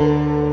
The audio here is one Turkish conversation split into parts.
Música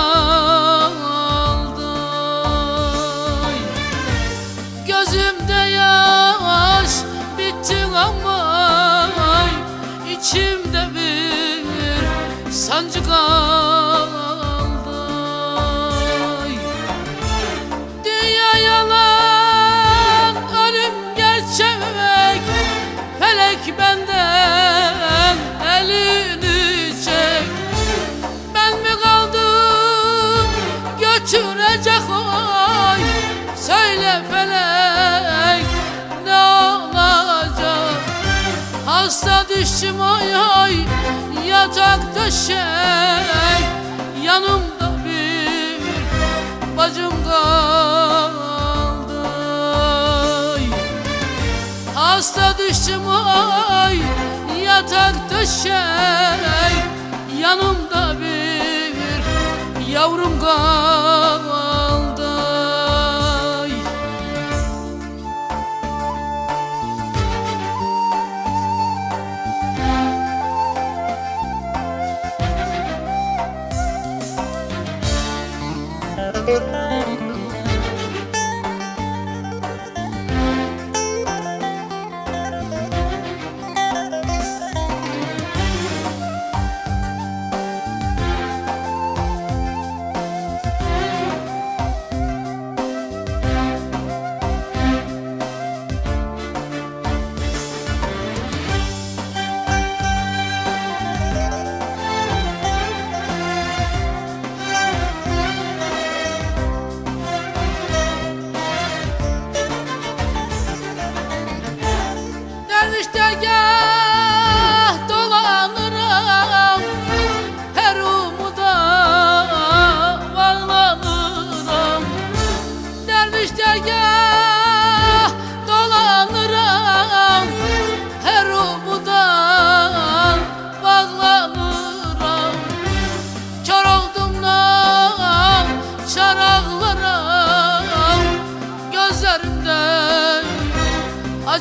kaldı Gözümde yaş bitti ama içimde bir sancı kaldı Söyle felek ne olacak? Hasta düştüm ay ay yatakta şey Yanımda bir bacım kaldı. Hasta düştüm ay yatakta şey Yanımda bir yavrum kaldı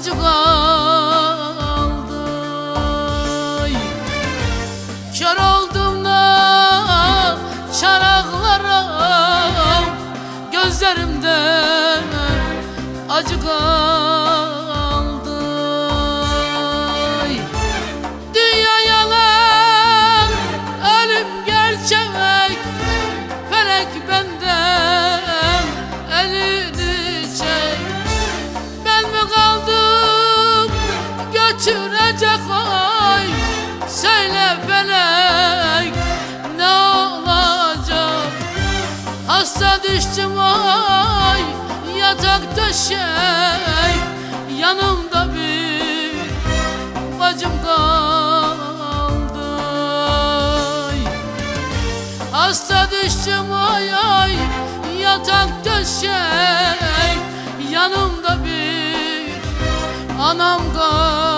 Acı kaldı Kör oldum da çanaklarım Gözlerimden acı kaldı açtım ay Yatak döşek Yanımda bir Bacım kaldı. Hasta düştüm ay ay Yatak döşek Yanımda bir Anam kaldı.